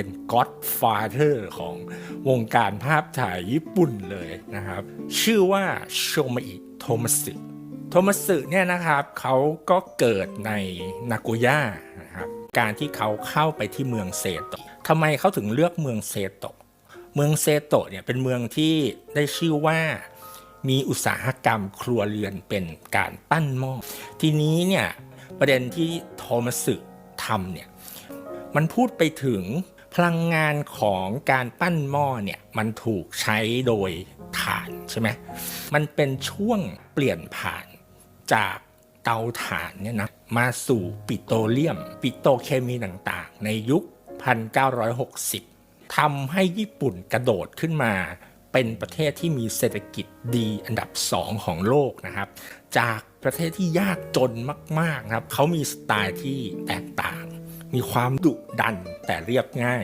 เป็น godfather ของวงการภาพถ่ายญี่ปุ่นเลยนะครับ ชื่อว่าโชมาอิโทมัสึโทมัสึเนี่ยนะครับเขาก็เกิดในนาโกย่านะครับการที่เขาเข้าไปที่เมืองเซโตะทำไมเขาถึงเลือกเมืองเซโตะเมืองเซโตะเนี่ยเป็นเมืองที่ได้ชื่อว่ามีอุตสาหกรรมครัวเรือนเป็นการปั้นหม้อทีนี้เนี่ยประเด็นที่โทมัสึทำเนี่ยมันพูดไปถึง ลังงานของการปั้นหม้อเนี่ยมันถูกใช้โดยถ่านใช่ไหมมันเป็นช่วงเปลี่ยนผ่านจากเตาถ่านเนี่ยนะมาสู่ปิโตรเลียม ปิโตรเคมีต่างๆ ในยุค 1960 ทำให้ญี่ปุ่นกระโดดขึ้นมา เป็นประเทศที่มีเศรษฐกิจดีอันดับสองของโลกนะครับ จากประเทศที่ยากจนมากๆนะครับเขามีสไตล์ที่แตกต่าง มีความดุดันแต่เรียบง่าย